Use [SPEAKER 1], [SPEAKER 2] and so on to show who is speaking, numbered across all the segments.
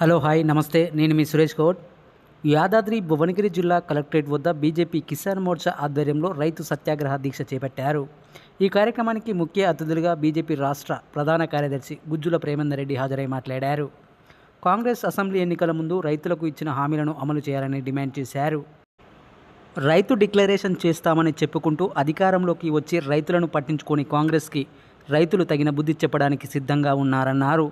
[SPEAKER 1] Hello hi నమస్తే. నేను మీ సురేష్ గౌడ్. యాదాద్రి భువనగిరి జిల్లా కలెక్టరేట్ వద్ద బీజేపీ కిసాన్ మోర్చా ఆధ్వర్యంలో రైతు సత్యాగ్రహ దీక్ష చేపట్టారు. ఈ కార్యక్రమానికి ముఖ్య అతిథులుగా బీజేపీ రాష్ట్ర ప్రధాన కార్యదర్శి గుజ్జుల ప్రేమేందర్ రెడ్డి హాజరై మాట్లాడారు. కాంగ్రెస్ అసెంబ్లీ ఎన్నికల ముందు రైతులకు ఇచ్చిన హామీలను అమలు చేయాలని డిమాండ్ చేశారు. రైతు డిక్లరేషన్ చేస్తామని చెప్పుకుంటూ అధికారంలోకి వచ్చి రైతులను పట్టించుకొని కాంగ్రెస్కి రైతులు తగిన బుద్ధి చెప్పడానికి సిద్ధంగా ఉన్నారన్నారు.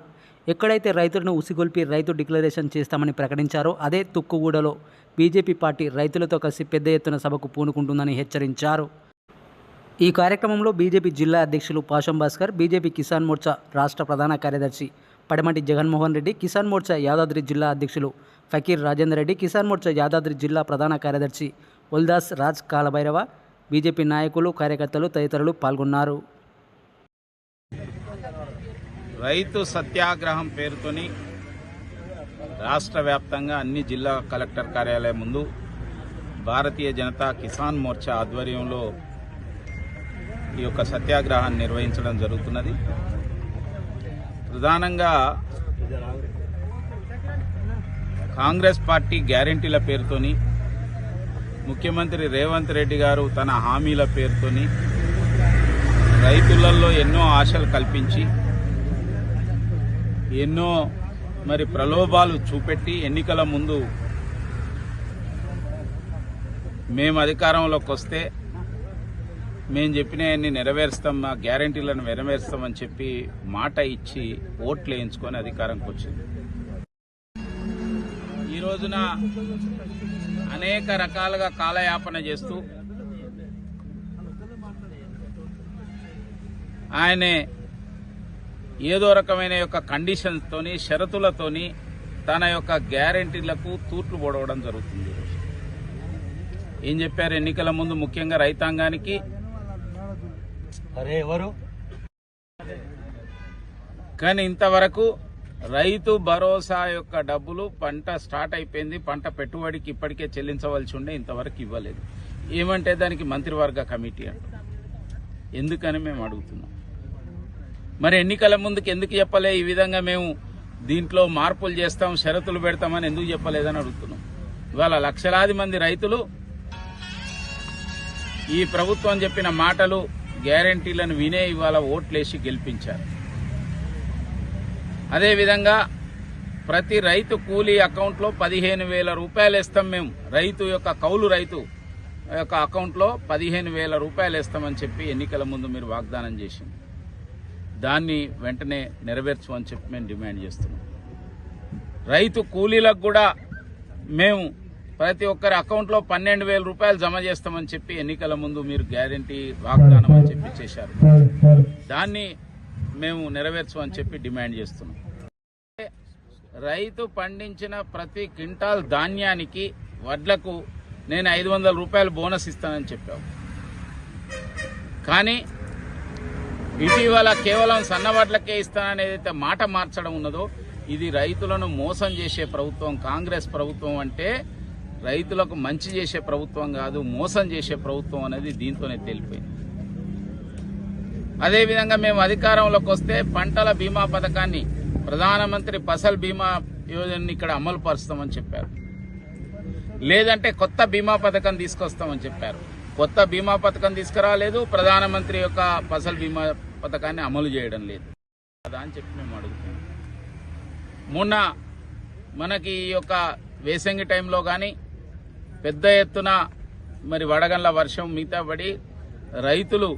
[SPEAKER 1] ఎక్కడైతే రైతులను ఉసిగొల్పి రైతు డిక్లరేషన్ చేస్తామని ప్రకటించారో అదే తుక్కుగూడలో బీజేపీ పార్టీ రైతులతో కలిసి పెద్ద ఎత్తున సభకు పూనుకుంటుందని హెచ్చరించారు. ఈ కార్యక్రమంలో బీజేపీ జిల్లా అధ్యక్షులు పాషం భాస్కర్ బీజేపీ కిసాన్ మోర్చా రాష్ట్ర ప్రధాన కార్యదర్శి పడమటి జగన్మోహన్ రెడ్డి కిసాన్ మోర్చా యాదాద్రి జిల్లా అధ్యక్షులు ఫకీర్ రాజేందర్ రెడ్డి కిసాన్ మోర్చా యాదాద్రి జిల్లా ప్రధాన కార్యదర్శి ఉల్దాస్ రాజ్ కాలభైరవ బీజేపీ నాయకులు కార్యకర్తలు తదితరులు పాల్గొన్నారు.
[SPEAKER 2] రైతు సత్యాగ్రహం పేరుతోని రాష్ట్ర వ్యాప్తంగా అన్ని జిల్లా కలెక్టర్ కార్యాలయం ముందు భారతీయ జనతా కిసాన్ మోర్చా ఆధ్వర్యంలో ఈ యొక్క సత్యాగ్రహాన్ని నిర్వహించడం జరుగుతున్నది. ప్రధానంగా కాంగ్రెస్ పార్టీ గ్యారంటీల పేరుతోని ముఖ్యమంత్రి రేవంత్ రెడ్డి గారు తన హామీల పేరుతోని రైతులలో ఎన్నో ఆశలు కల్పించి ఎన్నో మరి ప్రలోభాలు చూపెట్టి ఎన్నికల ముందు మేము అధికారంలోకి వస్తే మేము చెప్పినవన్నీ నెరవేరుస్తాం మా గ్యారంటీలను నెరవేరుస్తామని చెప్పి మాట ఇచ్చి ఓట్లు వేయించుకొని అధికారంకి వచ్చింది. ఈ రోజున అనేక రకాలుగా కాలయాపన చేస్తూ ఆయనే ఏదో రకమైన యొక్క కండిషన్స్ తోని షరతులతోని తన యొక్క గ్యారంటీలకు తూట్లు పొడవడం జరుగుతుంది. ఏం చెప్పారు? ఎన్నికల ముందు ముఖ్యంగా రైతాంగానికి?
[SPEAKER 3] ఎవరు?
[SPEAKER 2] కానీ ఇంతవరకు రైతు భరోసా యొక్క డబ్బులు పంట స్టార్ట్ అయిపోయింది. పంట పెట్టుబడికి ఇప్పటికే చెల్లించవలసి ఉండే ఇంతవరకు ఇవ్వలేదు. ఏమంటే దానికి మంత్రివర్గ కమిటీ అంట. ఎందుకని మేము అడుగుతున్నాం? మరి ఎన్నికల ముందుకు ఎందుకు చెప్పలే? ఈ విధంగా మేము దీంట్లో మార్పులు చేస్తాం షరతులు పెడతామని ఎందుకు చెప్పలేదని అడుగుతున్నాం. ఇవాళ లక్షలాది మంది రైతులు ఈ ప్రభుత్వం చెప్పిన మాటలు గ్యారంటీలను వినే ఇవాళ ఓట్లేసి గెలిపించారు. అదేవిధంగా ప్రతి రైతు కూలీ అకౌంట్లో పదిహేను వేల రూపాయలు ఇస్తాం మేము. రైతు యొక్క కౌలు రైతు యొక్క అకౌంట్లో పదిహేను వేల రూపాయలు ఇస్తామని చెప్పి ఎన్నికల ముందు మీరు వాగ్దానం చేసింది దాన్ని వెంటనే నెరవేర్చమని చెప్పి మేము డిమాండ్ చేస్తున్నాం. రైతు కూలీలకు కూడా మేము ప్రతి ఒక్కరి అకౌంట్లో పన్నెండు వేల రూపాయలు జమ చేస్తామని చెప్పి ఎన్నికల ముందు మీరు గ్యారంటీ వాగ్దానం అని చెప్పి చేశారు. దాన్ని మేము నెరవేర్చమని చెప్పి డిమాండ్ చేస్తున్నాం. రైతు పండించిన ప్రతి క్వింటాల్ ధాన్యానికి వడ్లకు నేను ఐదు వందల రూపాయలు బోనస్ ఇస్తానని చెప్పావు కానీ ఇటీవల కేవలం సన్నవాట్లకే ఇస్తాననేదైతే మాట మార్చడం ఉన్నదో ఇది రైతులను మోసం చేసే ప్రభుత్వం కాంగ్రెస్ ప్రభుత్వం అంటే రైతులకు మంచి చేసే ప్రభుత్వం కాదు మోసం చేసే ప్రభుత్వం అనేది దీంతోనే తేలిపోయింది. అదేవిధంగా మేము అధికారంలోకి వస్తే పంటల బీమా పథకాన్ని ప్రధానమంత్రి ఫసల్ బీమా యోజనని ఇక్కడ అమలు పరుస్తామని చెప్పారు. లేదంటే కొత్త బీమా పథకం తీసుకొస్తామని చెప్పారు. కొత్త బీమా పథకం తీసుకురాలేదు. ప్రధానమంత్రి యొక్క ఫసల్ బీమా పథకాన్ని అమలు చేయడం లేదు. కదా అని చెప్పి మేము అడుగుతున్నాం. మొన్న మనకి ఈ యొక్క వేసంగి టైంలో కానీ పెద్ద ఎత్తున మరి వడగండ్ల వర్షం మిగతా పడి రైతులు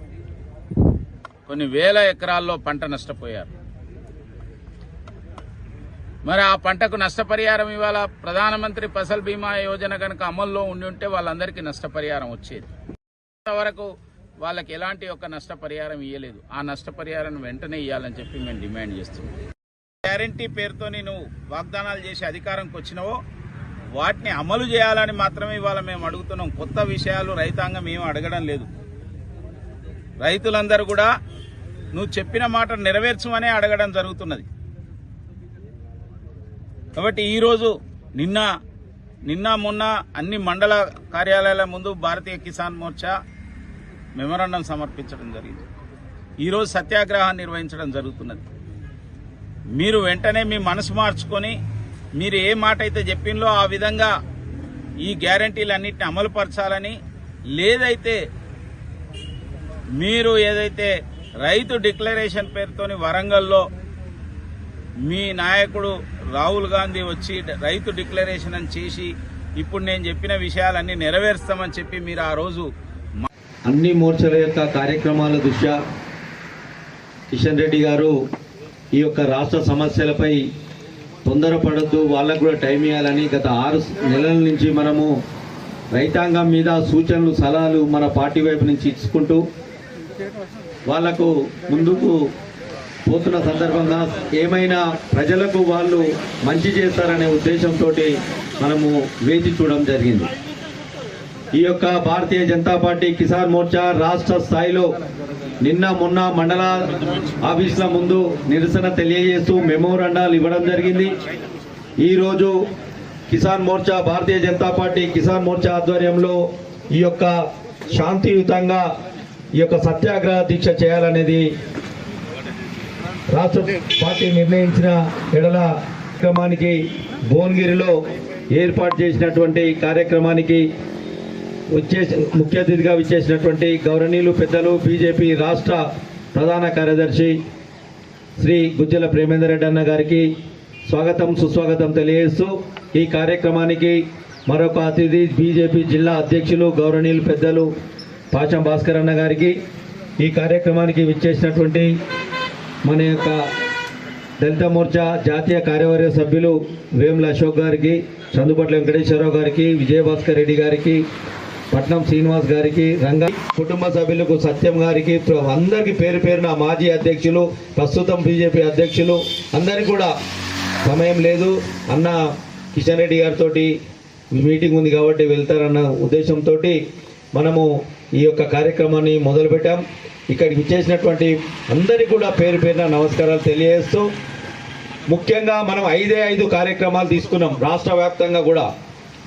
[SPEAKER 2] కొన్ని వేల ఎకరాల్లో పంట నష్టపోయారు. మరి ఆ పంటకు నష్టపరిహారం ఇవాళ ప్రధానమంత్రి ఫసల్ బీమా యోజన కనుక అమల్లో ఉండి ఉంటే వాళ్ళందరికీ నష్టపరిహారం వచ్చేది. ఇంతవరకు వాళ్ళకి ఎలాంటి ఒక నష్టపరిహారం ఇవ్వలేదు ఆ నష్టపరిహారం వెంటనే ఇవ్వాలని చెప్పి మేము డిమాండ్ చేస్తున్నాం. గ్యారంటీ పేరుతో నువ్వు వాగ్దానాలు చేసి అధికారంకి వచ్చినావో వాటిని అమలు చేయాలని మాత్రమే ఇవాళ మేము అడుగుతున్నాం. కొత్త విషయాలు రైతాంగం ఏమి అడగడం లేదు. రైతులందరూ కూడా నువ్వు చెప్పిన మాట నెరవేర్చమనే అడగడం జరుగుతున్నది. కాబట్టి ఈరోజు నిన్న నిన్న మొన్న అన్ని మండల కార్యాలయాల ముందు భారతీయ కిసాన్ మోర్చా మెమరాండం సమర్పించడం జరిగింది. ఈరోజు సత్యాగ్రహాన్ని నిర్వహించడం జరుగుతున్నది. మీరు వెంటనే మీ మనసు మార్చుకొని మీరు ఏ మాట అయితే చెప్పిందో ఆ విధంగా ఈ గ్యారంటీలన్నింటిని అమలుపరచాలని లేదైతే మీరు ఏదైతే రైతు డిక్లరేషన్ పేరుతోని వరంగల్లో మీ నాయకుడు రాహుల్ గాంధీ వచ్చి రైతు డిక్లరేషన్ అని చేసి ఇప్పుడు నేను చెప్పిన విషయాలన్నీ నెరవేరుస్తామని చెప్పి మీరు ఆ రోజు
[SPEAKER 4] అన్ని మోర్చల యొక్క కార్యక్రమాల దృష్ట్యా కిషన్ రెడ్డి గారు ఈ యొక్క రాష్ట్ర సమస్యలపై తొందరపడద్దు వాళ్ళకు కూడా టైం ఇవ్వాలని గత ఆరు నెలల నుంచి మనము రైతాంగం మీద సూచనలు సలహాలు మన పార్టీ వైపు నుంచి ఇచ్చుకుంటూ వాళ్ళకు ముందుకు పోతున్న సందర్భంగా ఏమైనా ప్రజలకు వాళ్ళు మంచి చేస్తారనే ఉద్దేశంతో మనము వేచి చూడడం జరిగింది. ఈ యొక్క భారతీయ జనతా పార్టీ కిసాన్ మోర్చా రాష్ట్ర స్థాయిలో నిన్న మొన్న మండల ఆఫీసుల ముందు నిరసన తెలియజేస్తూ మెమోరాండాలు ఇవ్వడం జరిగింది. ఈరోజు కిసాన్ మోర్చా భారతీయ జనతా పార్టీ కిసాన్ మోర్చా ఆధ్వర్యంలో ఈ యొక్క శాంతియుతంగా ఈ యొక్క సత్యాగ్రహ దీక్ష చేయాలనేది రాష్ట్ర పార్టీ నిర్ణయించిన ఎడల క్రమానికి భువనగిరిలో ఏర్పాటు చేసినటువంటి కార్యక్రమానికి వచ్చే ముఖ్య అతిథిగా విచ్చేసినటువంటి గౌరవనీయులు పెద్దలు బీజేపీ రాష్ట్ర ప్రధాన కార్యదర్శి శ్రీ గుజ్జల ప్రేమేందర్ రెడ్డి అన్న గారికి స్వాగతం సుస్వాగతం తెలియజేస్తూ ఈ కార్యక్రమానికి మరొక అతిథి బీజేపీ జిల్లా అధ్యక్షులు గౌరవనీయులు పెద్దలు పాచం భాస్కర్ అన్న గారికి ఈ కార్యక్రమానికి విచ్చేసినటువంటి మన యొక్క దళిత మోర్చా జాతీయ కార్యవర్గ సభ్యులు వేముల అశోక్ గారికి చందుపట్ల వెంకటేశ్వరరావు గారికి విజయభాస్కర్ రెడ్డి గారికి పట్నం శ్రీనివాస్ గారికి రంగ కుటుంబ సభ్యులకు సత్యం గారికి అందరికీ పేరు పేరున మాజీ అధ్యక్షులు ప్రస్తుతం బీజేపీ అధ్యక్షులు అందరికీ కూడా సమయం లేదు. అన్న కిషన్ రెడ్డి గారితో మీటింగ్ ఉంది కాబట్టి వెళ్తారన్న ఉద్దేశంతో మనము ఈ యొక్క కార్యక్రమాన్ని మొదలుపెట్టాం. ఇక్కడికి విచ్చేసినటువంటి అందరికీ కూడా పేరు పేరున నమస్కారాలు తెలియజేస్తూ ముఖ్యంగా మనం ఐదే ఐదు కార్యక్రమాలు తీసుకున్నాం. రాష్ట్ర వ్యాప్తంగా కూడా.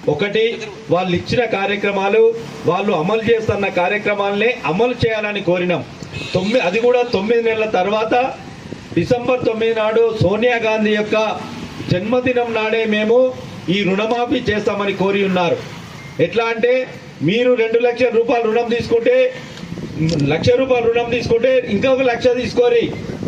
[SPEAKER 4] ఒకటి వాళ్ళు ఇచ్చిన కార్యక్రమాలు వాళ్ళు అమలు చేస్తున్న కార్యక్రమాలనే అమలు చేయాలని కోరినాం. తొమ్మిది అది కూడా తొమ్మిది నెలల తర్వాత డిసెంబర్ తొమ్మిది నాడు సోనియా గాంధీ యొక్క జన్మదినం నాడే మేము ఈ రుణమాఫీ చేస్తామని కోరి ఉన్నారు. ఎట్లా అంటే మీరు రెండు లక్షల రూపాయలు రుణం తీసుకుంటే లక్ష రూపాయలు రుణం తీసుకుంటే ఇంకొక లక్ష తీసుకొని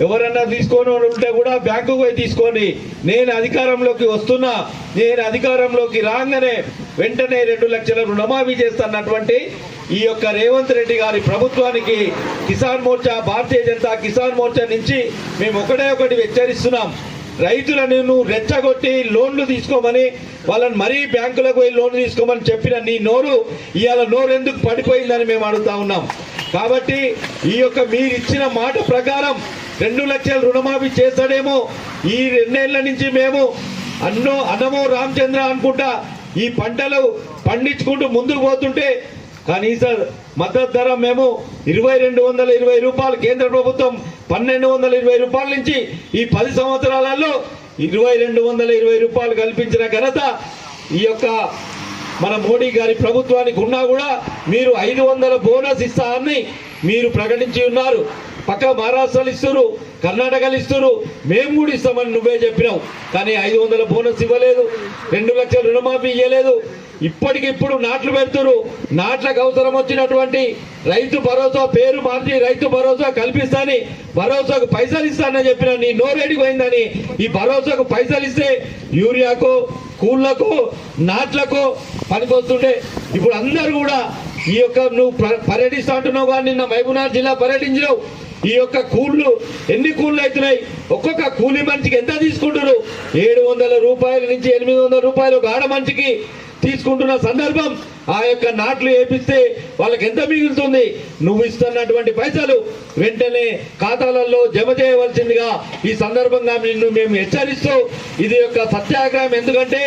[SPEAKER 4] ఎవరన్నా తీసుకొని ఉంటే కూడా బ్యాంకు పోయి తీసుకొని. నేను అధికారంలోకి వస్తున్నా నేను అధికారంలోకి రాగానే వెంటనే రెండు లక్షల రుణమాఫీ చేస్తున్నటువంటి ఈ యొక్క రేవంత్ రెడ్డి గారి ప్రభుత్వానికి కిసాన్ మోర్చా భారతీయ జనతా కిసాన్ మోర్చా నుంచి మేము ఒకటే ఒకటి హెచ్చరిస్తున్నాం. రైతులను రెచ్చగొట్టి లోన్లు తీసుకోమని వాళ్ళని మరీ బ్యాంకులకు పోయి లోన్లు తీసుకోమని చెప్పిన నీ నోరు ఇవాళ నోరు ఎందుకు పడిపోయిందని మేము అడుగుతా ఉన్నాం. కాబట్టి ఈ యొక్క మీరు ఇచ్చిన మాట ప్రకారం రెండు లక్షల రుణమాఫీ చేస్తాడేమో ఈ రెండేళ్ళ నుంచి మేము అన్నో అన్నమో రామచంద్ర అనుకుంటా ఈ పంటలు పండించుకుంటూ ముందుకు పోతుంటే కనీస మద్దతు ధర మేము ఇరవై రెండు వందల ఇరవై రూపాయలు కేంద్ర ప్రభుత్వం పన్నెండు వందల ఇరవై రూపాయల నుంచి ఈ పది సంవత్సరాలలో ఇరవై రెండు వందల ఇరవై రూపాయలు కల్పించిన ఘనత ఈ యొక్క మన మోడీ గారి ప్రభుత్వానికి ఉన్నా కూడా మీరు ఐదు వందల బోనస్ ఇస్తామని మీరు ప్రకటించి ఉన్నారు. పక్క మహారాష్ట్రలు ఇస్తున్నారు కర్ణాటకలు ఇస్తున్నారు మేము కూడా ఇస్తామని నువ్వే చెప్పినావు. కానీ ఐదు వందల బోనస్ ఇవ్వలేదు రెండు లక్షల రుణమాఫీ ఇవ్వలేదు ఇప్పటికిప్పుడు నాట్లు పెడుతురు. నాట్లకు అవసరం వచ్చినటువంటి రైతు భరోసా పేరు మార్చి రైతు భరోసా కల్పిస్తాని భరోసాకు పైసలు ఇస్తానని చెప్పిన నీ నోరేడిపోయిందని ఈ భరోసాకు పైసలు ఇస్తే యూరియాకు కూళ్ళకు నాట్లకు పనికొస్తుంటే ఇప్పుడు అందరు కూడా ఈ యొక్క నువ్వు ప- పర్యటిస్తా అంటున్నావు కానీ నిన్న మహబూబ్నగర్ జిల్లా పర్యటించినావు. ఈ యొక్క కూళ్ళు ఎన్ని కూళ్ళు అవుతున్నాయి? ఒక్కొక్క కూలి మనిషికి ఎంత తీసుకుంటున్నారు? ఏడు వందల రూపాయల నుంచి ఎనిమిది వందల రూపాయలు ఒక ఆడ మనిషికి తీసుకుంటున్న సందర్భం ఆ యొక్క నాట్లు వేపిస్తే వాళ్ళకి ఎంత మిగులుతుంది? నువ్వు ఇస్తున్నటువంటి పైసలు వెంటనే ఖాతాలలో జమ చేయవలసిందిగా ఈ సందర్భంగా నిన్ను మేము హెచ్చరిస్తూ ఇది యొక్క సత్యాగ్రహం. ఎందుకంటే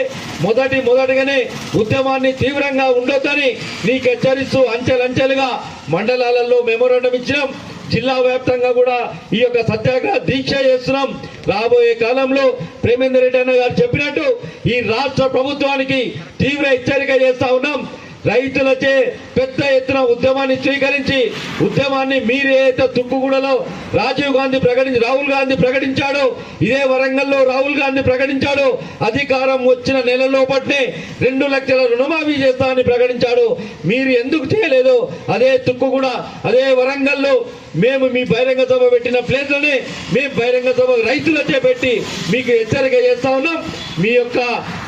[SPEAKER 4] మొదటి మొదటిగానే ఉద్యమాన్ని తీవ్రంగా ఉండొద్దని నీకు హెచ్చరిస్తూ అంచెలంచెలుగా మండలాలలో మెమోరాండం ఇచ్చినాం. జిల్లా వ్యాప్తంగా కూడా ఈ యొక్క సత్యాగ్రహ దీక్ష చేస్తున్నాం. రాబోయే కాలంలో ప్రేమేందర్ రెడ్డి అన్న గారు చెప్పినట్టు ఈ రాష్ట్ర ప్రభుత్వానికి తీవ్ర హెచ్చరిక చేస్తా ఉన్నాం. రైతులచే పెద్ద ఎత్తున ఉద్యమాన్ని స్వీకరించి ఉద్యమాన్ని మీరేదో తుక్కుగూడలో రాజీవ్ గాంధీ ప్రకటించి రాహుల్ గాంధీ ప్రకటించాడు. ఇదే వరంగల్లో రాహుల్ గాంధీ ప్రకటించాడు. అధికారం వచ్చిన నెల లోపట్నే రెండు లక్షల రుణమాఫీ చేస్తామని ప్రకటించాడు. మీరు ఎందుకు చేయలేదు అదే తుక్కుగూడ అదే వరంగల్లో మేము మీ బహిరంగ సభ పెట్టిన ప్లేస్లోనే మేము బహిరంగ సభ రైతులచే పెట్టి మీకు హెచ్చరిక చేస్తా ఉన్నాం. మీ యొక్క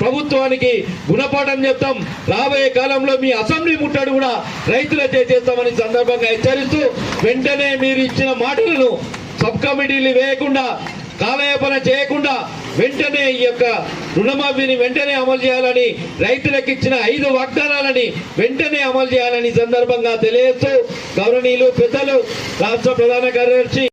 [SPEAKER 4] ప్రభుత్వానికి గుణపాఠం చెప్తాం. రాబోయే కాలంలో మీ అసెంబ్లీ ముట్టడి కూడా రైతులచే చేస్తామని సందర్భంగా హెచ్చరిస్తూ వెంటనే మీరు ఇచ్చిన మాటలను సబ్ కమిటీలు వేయకుండా కాలయాపన చేయకుండా వెంటనే ఈ యొక్క రుణమాఫీని వెంటనే అమలు చేయాలని రైతులకు ఇచ్చిన ఐదు వాగ్దానాలని వెంటనే అమలు చేయాలని సందర్భంగా తెలియజేస్తూ గౌరవనీయులు పెద్దలు రాష్ట్ర ప్రధాన కార్యదర్శి